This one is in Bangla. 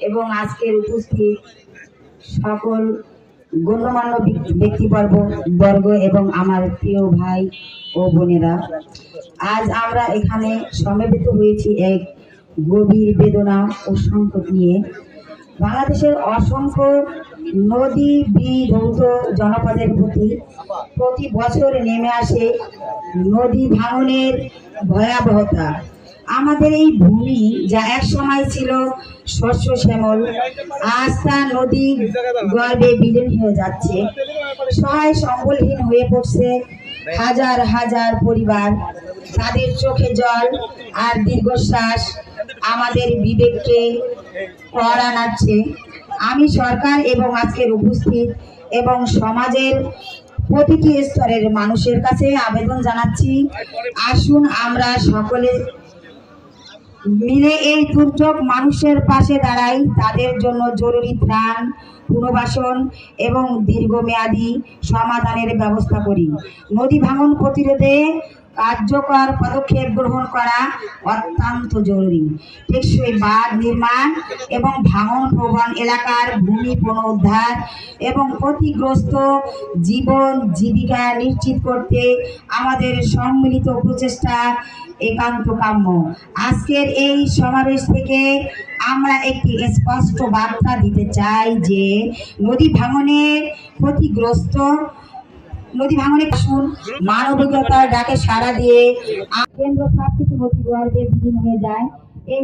এবং আজকের উপস্থিত সকল গণ্যমান্য ব্যক্তি- ব্যক্তিবর্গ, বর্গ এবং আমার প্রিয় ভাই ও বোনেরা, আজ আমরা এখানে সমবেত হয়েছি এক গভীর বেদনা ও সংকট নিয়ে। বাংলাদেশের অসংখ্য নদী বিধৌত জনপদের প্রতি প্রতি বছর নেমে আসে নদী ভাঙনের ভয়াবহতা। আমাদের এই ভূমি যা এক সময় ছিল শস্য শ্যামল তা নদী গর্ভে বিলীন হয়ে যাচ্ছে। সহায় সম্বলহীন হয়ে পড়ছে হাজার হাজার পরিবার। তাদের চোখে জল আর দীর্ঘশ্বাস আমাদের বিবেককে কড়া নাড়ছে। আমি সরকার এবং আজকের উপস্থিত এবং সমাজের প্রতিটি স্তরের মানুষের কাছে আবেদন জানাচ্ছি, আসুন আমরা সকলে মিলে এই দুর্যোগ মানুষের পাশে দাঁড়াই, তাদের জন্য জরুরি ত্রাণ, পুনর্বাসন এবং দীর্ঘমেয়াদী সমাধানের ব্যবস্থা করি। নদী ভাঙন প্রতিরোধে কার্যকর পদক্ষেপ গ্রহণ করা অত্যন্ত জরুরি। টেকসই বাঁধ নির্মাণ এবং ভাঙন প্রবণ এলাকার ভূমি পুনরুদ্ধার এবং ক্ষতিগ্রস্ত জীবন জীবিকা নিশ্চিত করতে আমাদের সম্মিলিত প্রচেষ্টা একান্ত কাম্য। আজকের এই সমাবেশ থেকে আমরা একটি স্পষ্ট বার্তা দিতে চাই যে, নদী ভাঙনের ক্ষতিগ্রস্ত নদী ভাঙনে আসুন মানবিকতার ডাকে সাড়া দিয়ে কেন্দ্র কেন্দ্র সবকিছু নদী বিলীন হয়ে যায়। এই